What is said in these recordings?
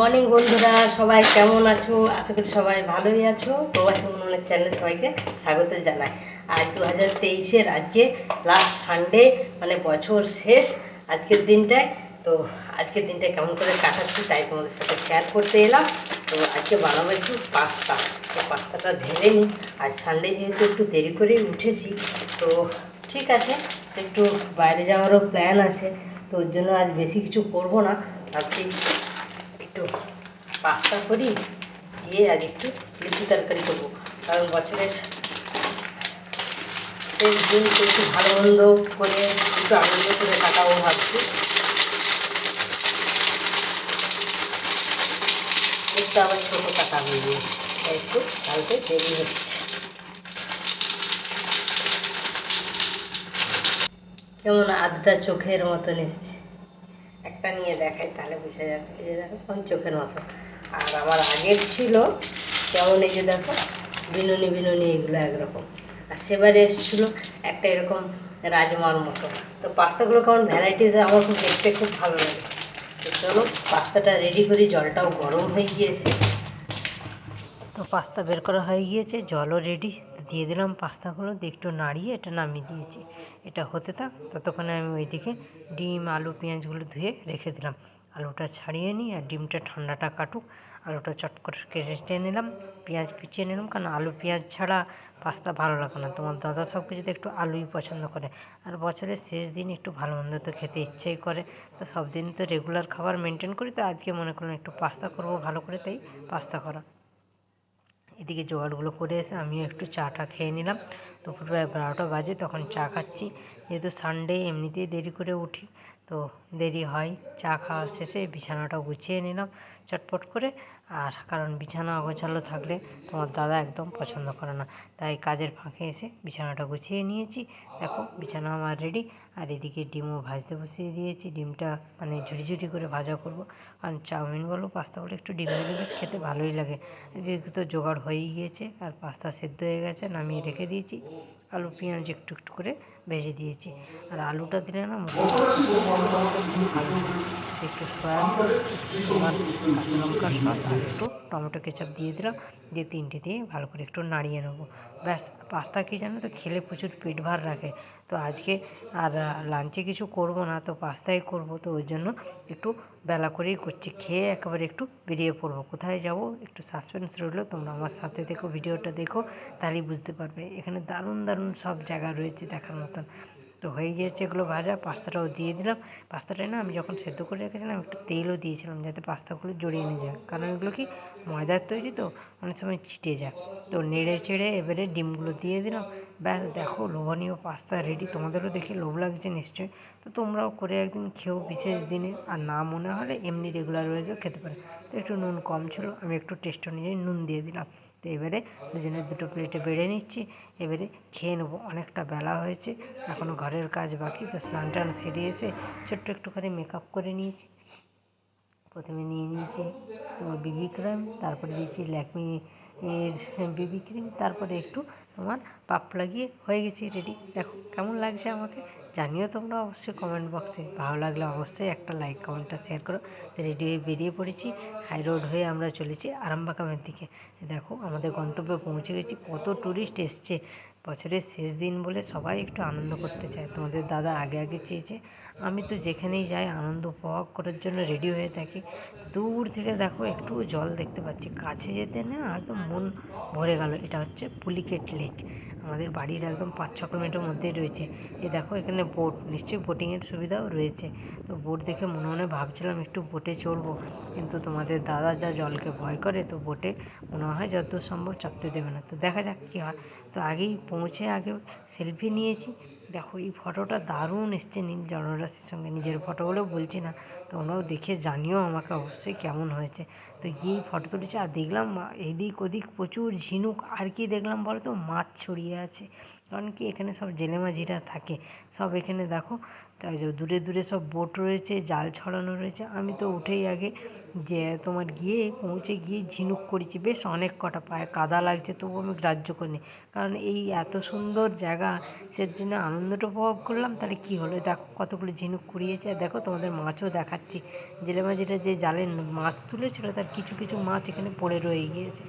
Morning বন্ধুরা, সবাই কেমন আছো? আশা করি সবাই ভালোই আছো। প্রবাসী মন্ডলের চ্যানেলে সবাইকে স্বাগত জানাই। আর দু হাজার তেইশের আজকে লাস্ট সানডে মানে বছর শেষ আজকের দিনটায়। তো আজকের দিনটা কেমন করে কাটাচ্ছি তাই তোমাদের সাথে শেয়ার করতে এলাম। তো আজকে বানাবো একটু পাস্তা। তো পাস্তাটা ঢেলে নিই। আজ সানডে যেহেতু একটু দেরি করেই উঠেছি, তো ঠিক আছে, একটু বাইরে যাওয়ারও প্ল্যান আছে। তো ওর জন্য আজ বেশি কিছু করব না। ভাবছি একটু পাস্তা করি, দিয়ে আজ একটু লুচি তরকারি করব। কারণ বছরের শেষ দিন তো একটু ভালো মন্দ করে একটু আনন্দ করে কাটাবো ভাবছি। একটু আবার ছোটো কাটা হয়ে একটু কালকে দেরি হচ্ছে। কেমন আধটা চোখের মতন এসছে। একটা নিয়ে দেখাই, তাহলে বোঝা যাবে। এই যে দেখো কোন চোখের মতো। আর আমার আগের ছিল, কেমন এই যে দেখো, বিনুনি বিনুনি, এগুলো একরকম। আর সেবারে এসেছিল একটা এরকম রাজমার মতো। তো পাস্তাগুলো কেমন ভ্যারাইটিস হয়, আমার খুব দেখতে খুব ভালো লাগে। তো চলো, পাস্তাটা রেডি করি, জলটাও গরম হয়ে গিয়েছে। তো পাস্তা বের করা হয়ে গিয়েছে, জলও রেডি দিয়ে দিলাম পাস্তাগুলো, দিয়ে একটু নাড়িয়ে এটা নামিয়ে দিয়েছি। এটা হতে থাক, ততক্ষণে আমি ওইদিকে ডিম, আলু, পেঁয়াজগুলো ধুয়ে রেখে দিলাম। আলুটা ছাড়িয়ে নিই আর ডিমটা ঠান্ডাটা কাটুক। আলুটা চট করে কেটে নিলাম, পেঁয়াজ কুচিয়ে নিলাম, কারণ আলু পেঁয়াজ ছাড়া পাস্তা ভালো লাগে না। তোমার দাদা সব কিছুতে একটু আলুই পছন্দ করে, আর বছরের শেষ দিন একটু ভালো মন্দ তো খেতে ইচ্ছেই করে। তো সব দিন তো রেগুলার খাবার মেনটেন করি, তো আজকে মনে করলাম একটু পাস্তা করব ভালো করে, তাই পাস্তা করা। এদিকে জোগাড়গুলো করে এসে আমিও একটু চাটা খেয়ে নিলাম। দুপুর প্রায় বারোটা বাজে, তখন চা খাচ্ছি। যেহেতু সানডে এমনিতেই দেরি করে উঠি, তো দেরি হয়। চা খাওয়া শেষে বিছানাটা গুছিয়ে নিলাম। চটপট করে। আর কারণ বিছানা অগোছালো থাকলে তোমার দাদা একদম পছন্দ করে না। তাই কাজের ফাঁকে এসে বিছানাটা গুছিয়ে নিয়েছি। দেখো, বিছানা আমার রেডি আর এদিকে ডিমও ভাজতে বসিয়ে দিয়েছি। ডিমটা মানে ঝুড়ি ঝুড়ি করে ভাজা করব। কারণ চাউমিন বলো, পাস্তা বলো, একটু ডিম দিলে বেশ খেতে ভালোই লাগে। এদিকে তো জোগাড় হয়েই গিয়েছে আর পাস্তা সেদ্ধ হয়ে গেছে, নামিয়ে রেখে দিয়েছি। আলু, পেঁয়াজ একটু একটু করে ভেজে দিয়েছি। আর আলুটা দিলে না একটু সয়াবিন কাঁচা লঙ্কা, সস আর একটু টমেটো কেচাপ দিয়ে দিলাম, দিয়ে তিনটে দিয়ে ভালো করে একটু নাড়িয়ে নেব। ব্যাস, পাস্তা কি জানো তো, খেলে প্রচুর পেট ভার রাখে। তো আজকে আর লাঞ্চে কিছু করব না, তো পাস্তাই করব, তো ওই জন্য একটু বেলা করেই করছি। খেয়ে একেবারে একটু বেরিয়ে পড়ব। কোথায় যাব? একটু সাসপেন্স রইল, তোমরা আমার সাথে দেখো, ভিডিওটা দেখো, তাহলেই বুঝতে পারবে। এখানে দারুণ দারুণ সব জায়গা রয়েছে দেখার মতন। তো হয়ে গিয়েছে এগুলো ভাজা, পাস্তাটাও দিয়ে দিলাম। পাস্তাটা না আমি যখন সেদ্ধ করে রেখেছিলাম একটু তেলও দিয়েছিলাম যাতে পাস্তাগুলো জড়িয়ে নিয়ে যায়। কারণ এগুলো কি ময়দার তৈরি তো, অনেক সময় ছিটে যায়। তো নেড়ে চেড়ে এবারে ডিমগুলো দিয়ে দিলাম। ব্যাস, দেখো লোভনীয় পাস্তা রেডি তোমাদেরও দেখে লোভ লাগছে নিশ্চয়ই তো তোমরাও করে একদিন খেও বিশেষ দিনে, আর না মনে হলে এমনি রেগুলার ওয়েজও খেতে পারে। তো একটু নুন কম ছিল, আমি একটু টেস্ট অনুযায়ী নুন দিয়ে দিলাম। তো এবারে দুজনের দুটো প্লেটে বেড়ে নিচ্ছি, এবারে খেয়ে নেব। অনেকটা বেলা হয়েছে এখনও ঘরের কাজ বাকি, তো স্নান টান সেরে এসে ছোট্ট একটুখানি মেকআপ করে নিয়েছি। প্রথমে নিয়ে নিয়েছি, তোমার বিবি ক্রিম তারপরে দিয়েছি ল্যাকমি এর বিবি ক্রিম তারপরে একটু তোমার পাপ লাগিয়ে হয়ে গেছি রেডি দেখো কেমন লাগছে আমাকে, জানিও তোমরা অবশ্যই কমেন্ট বক্সে ভালো লাগলে অবশ্যই একটা লাইক কমেন্টটা শেয়ার করো। রেডি হয়ে বেরিয়ে পড়েছি হাই রোড হয়ে আমরা চলেছি আরামবাগামের দিকে। দেখো আমাদের গন্তব্যে পৌঁছে গেছি, কত ট্যুরিস্ট এসছে। বছরের শেষ দিন বলে সবাই একটু আনন্দ করতে চায়। তোমাদের দাদা আগে আগে চেয়েছে, আমি তো যেখানেই যাই আনন্দ উপভোগ করার জন্য রেডি হয়ে থাকি। দূর থেকে দেখো একটু জল দেখতে পাচ্ছি। কাছে যেতে না একদম মন ভরে গেল। এটা হচ্ছে পুলিকেট লেক। আমাদের বাড়ির একদম পাঁচ ছ কিলোমিটার মধ্যেই রয়েছে। এ দেখো এখানে বোট, নিশ্চয়ই বোটিংয়ের সুবিধাও রয়েছে। তো বোট দেখে মনে মনে ভাবছিলাম একটু বোটে চড়বো। কিন্তু তোমাদের দাদা যা জলকে ভয় করে, তো বোটে মনে হয় যতদূর সম্ভব চাপতে দেবে না। তো দেখা যাক কী হয়। তো আগেই পৌঁছে আগে সেলফি নিয়েছি। দেখো, এই ফটোটা দারুণ এসছে নীল জলরাশির সঙ্গে। নিজের ফটো বলেও বলছি না, তোমরাও দেখে জানিও আমাকে অবশ্যই কেমন হয়েছে। তো গিয়েই ফটো তুলেছি, আর দেখলাম এদিক ওদিক প্রচুর ঝিনুক। আর কি দেখলাম বলো তো মাছ ছড়িয়ে আছে। কারণ কি এখানে সব জেলে মাঝিরা থাকে। সব এখানে দেখো তাই দূরে দূরে সব বোট রয়েছে, জাল ছড়ানো রয়েছে। আমি তো উঠেই আগে যে তোমার গিয়ে পৌঁছে গিয়ে ঝিনুক করেছি। বেশ অনেক কটা পায়ে কাদা লাগছে, তবু আমি গ্রাহ্য করিনি। কারণ এই এত সুন্দর জায়গা, সে জন্য আনন্দটা উপভোগ করলাম। তাহলে কী হলো? দেখো কতগুলো ঝিনুক কুড়িয়েছে। আর দেখো তোমাদের মাছও দেখাচ্ছি। জেলে মাঝিটা যে জালে মাছ তুলেছিল, তার কিছু কিছু মাছ এখানে পড়ে রয়ে গিয়েছে।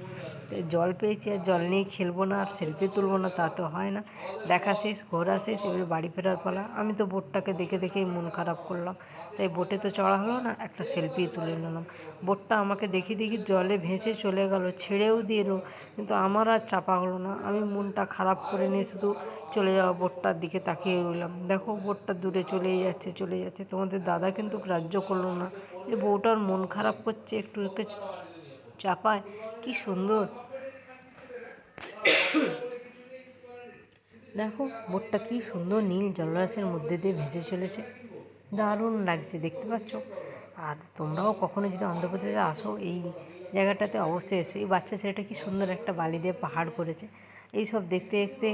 জল পেয়েছি আর জল নিয়ে খেলব না, আর সেলফি তুলবো না, তা তো হয় না। দেখা শেষ, ঘোরা শেষ, এবারে বাড়ি ফেরার পালা। আমি তো বোটটাকে দেখে দেখেই মন খারাপ করলাম। তাই বোটে তো চড়া হলো না, একটা সেলফি তুলে নিলাম। বোটটা আমাকে দেখি দেখি জলে ভেসে চলে গেল, ছেড়েও দিল, কিন্তু আমার আর চাপা হলো না। আমি মনটা খারাপ করে নিয়ে শুধু চলে যাওয়া বোটটার দিকে তাকিয়ে রইলাম। দেখো, বোটটা দূরে চলেই যাচ্ছে চলে যাচ্ছে। তোমাদের দাদা কিন্তু গ্রাহ্য করল না। যে বউটার মন খারাপ করছে, একটু ওকে চাপায়। কি সুন্দর। দেখো, বোটটা কি সুন্দর নীল জলরাশির মধ্যে দিয়ে ভেসে চলেছে। দারুণ লাগছে, দেখতে পাচ্ছ? আর তোমরাও কখনো যদি অন্ধ্রপ্রদেশে আসো, এই জায়গাটাতে অবশ্যই এসো। এই বাচ্চা ছেলেটা কি সুন্দর একটা বালি দিয়ে পাহাড় করেছে। এইসব দেখতে দেখতে,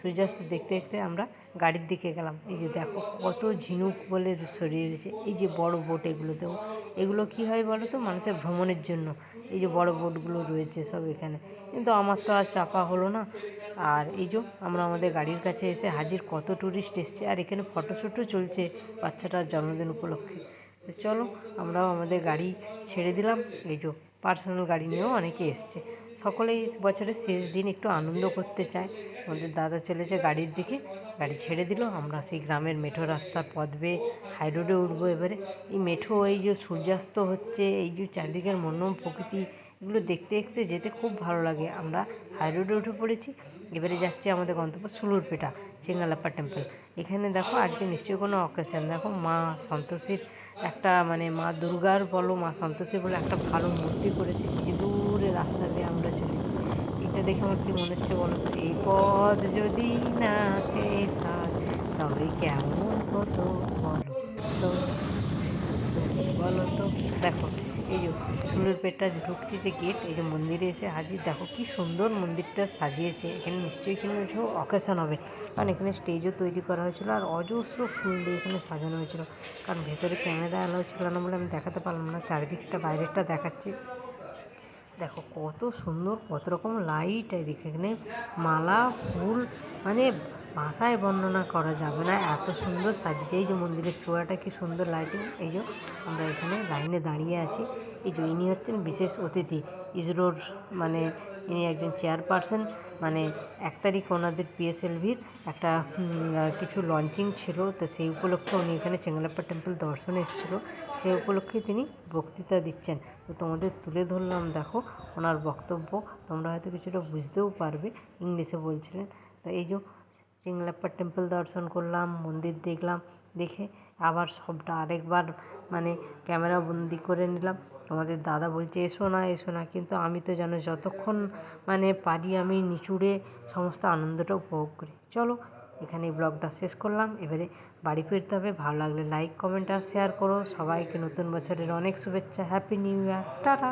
সূর্যাস্ত দেখতে দেখতে আমরা গাড়ির দিকে গেলাম। এই যে দেখো, কত ঝিনুক বলে সরিয়ে রয়েছে। এই যে বড় বোট এগুলোতেও এগুলো কি হয় বলো তো? মানুষের ভ্রমণের জন্য। এই যে বড় বোটগুলো রয়েছে সব এখানে। কিন্তু আমার তো আর চাপা হলো না। আর এই যে আমরা আমাদের গাড়ির কাছে এসে হাজির, কত টুরিস্ট এসছে। আর এখানে ফটোশ্যুটও চলছে বাচ্চাটার জন্মদিন উপলক্ষে। তো চলো, আমরাও আমাদের গাড়ি ছেড়ে দিলাম। এই যে পার্সোনাল গাড়ি নিয়েও অনেকে এসছে। সকলেই বছরের শেষ দিন একটু আনন্দ করতে চায়। আমাদের দাদা চলেছে গাড়ির দিকে, গাড়ি ছেড়ে দিল। আমরা সেই গ্রামের মেঠো রাস্তার পথ বেয়ে হাই রোডে উঠবো এবারে। এই মেঠো, এই যে সূর্যাস্ত হচ্ছে, এই যে চারিদিকের মনোরম প্রকৃতি, এগুলো দেখতে দেখতে যেতে খুব ভালো লাগে। আমরা হাই রোডে উঠে পড়েছি। এবারে যাচ্ছি আমাদের গন্তব্য সুলুরপেটা চেঙ্গালাপ্পা টেম্পল এখানে দেখো, আজকে নিশ্চয়ই কোনো অকেশন দেখো, মা সন্তোষীর একটা মানে মা দুর্গার বলো, মা সন্তোষী বলে একটা ভালো মূর্তি করেছে। দূরে রাস্তা দিয়ে আমরা চলেছি। এটা দেখে আমার কি মনে হচ্ছে বলো এই পথ যদি না আছে সাজ তবে কেমন হতো বলো তো? বলো তো? দেখো, এই যে সুন্দর পেটটা ঢুকছি যে গেট এই যে মন্দিরে এসে হাজির। দেখো কি সুন্দর মন্দিরটা সাজিয়েছে। এখানে নিশ্চয়ই কোনো কিছু অকেশন হবে। কারণ এখানে স্টেজও তৈরি করা হয়েছিল আর অজস্র ফুল দিয়ে এখানে সাজানো হয়েছিল। কারণ ভেতরে ক্যামেরা অ্যালাউ ছিল না বলে আমি দেখাতে পারলাম না, চারিদিকটা বাইরেরটা দেখাচ্ছি। দেখো কত সুন্দর কত রকম লাইট এখানে মালা ফুল মানে ভাষায় বর্ণনা করা যাবে না। এত সুন্দর সাজিয়েছে এই যে মন্দিরের চূড়াটা কি সুন্দর লাইটিং এই যে আমরা এখানে লাইনে দাঁড়িয়ে আছি। এই যে ইনি হচ্ছেন বিশেষ অতিথি। ইসরোর মানে ইনি একজন চেয়ারপারসন। মানে এক তারিখ ওনাদের পিএসএলভির একটা কিছু লঞ্চিং ছিল। তো সেই উপলক্ষে উনি এখানে চেঙ্গলাপ্পা টেম্পল দর্শনে এসেছিল। সেই উপলক্ষে তিনি বক্তৃতা দিচ্ছেন। তো তোমাদের তুলে ধরলাম, দেখো, ওনার বক্তব্য। তোমরা হয়তো কিছুটা বুঝতেও পারবে। ইংলিশে বলছিলেন। তো এই যে চেংলাপ্পা টেম্পল দর্শন করলাম, মন্দির দেখলাম, দেখে আবার সবটা আরেকবার মানে ক্যামেরা বন্দি করে নিলাম। আমাদের দাদা বলছে, এসো না এসো না। কিন্তু আমি তো যেন যতক্ষণ মানে পারি আমি নিচুড়ে সমস্ত আনন্দটা উপভোগ করি। চলো এখানে ব্লগটা শেষ করলাম। এবারে বাড়ি ফিরতে হবে। ভালো লাগলে লাইক কমেন্ট আর শেয়ার করো। সবাইকে নতুন বছরের অনেক শুভেচ্ছা। Happy new year tata.